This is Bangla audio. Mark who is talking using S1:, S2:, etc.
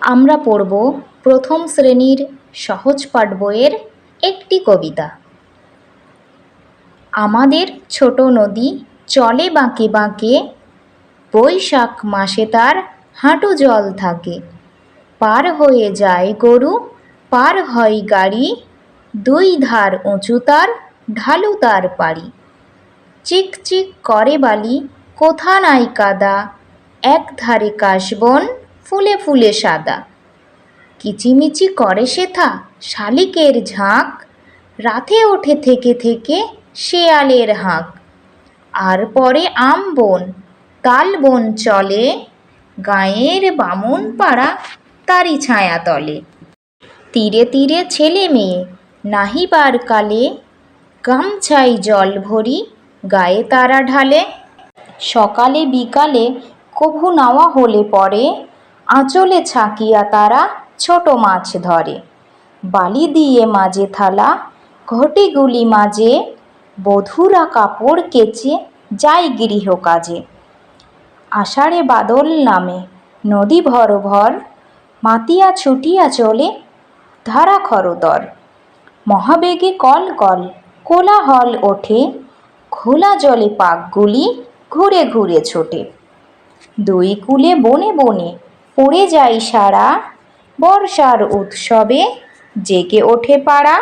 S1: আমরা পড়ব প্রথম শ্রেণির সহজ পাঠ বইয়ের একটি কবিতা। আমাদের ছোট নদী চলে বাঁকে বাঁকে, বৈশাখ মাসে তার হাঁটু জল থাকে। পার হয়ে যায় গরু, পার হয় গাড়ি, দুই ধার উঁচু তার ঢালু তার পাড়ি। চিক চিক করে বালি, কোথা নাই কাদা এক ধারে কাশবন ফুলে ফুলে সাদা। কিচিমিচি করে সেথা শালিকের ঝাঁক, রাতে ওঠে থেকে থেকে শেয়ালের হাঁক। আর পরে আম বন, তাল বন চলে, গাঁয়ের বামুন পাড়া তারি ছায়া তলে। তীরে তীরে ছেলে মেয়ে, নাহিবার কালে গামছায় জল ভরি গায়ে তারা ঢালে। সকালে বিকালে কভু নাওয়া হলে পরে আঁচলে ছাকিয়া তারা ছোট মাছ ধরে। বালি দিয়ে মাঝে থালা, ঘটিগুলি মাঝে, বধূরা কাপড় কেচে যায় গৃহ কাজে আষাঢ়ে বাদল নামে, নদী ভর ভর, মাতিয়া ছুটিয়া চলে ধারা খরদর। মহাবেগে কল কল, কোলাহল ওঠে, খোলা জলে পাকগুলি ঘুরে ঘুরে ছোটে। দুই কূলে বনে বনে পড়ে যায় সারা বর্ষার উৎসবে জেগে ওঠে পাড়া।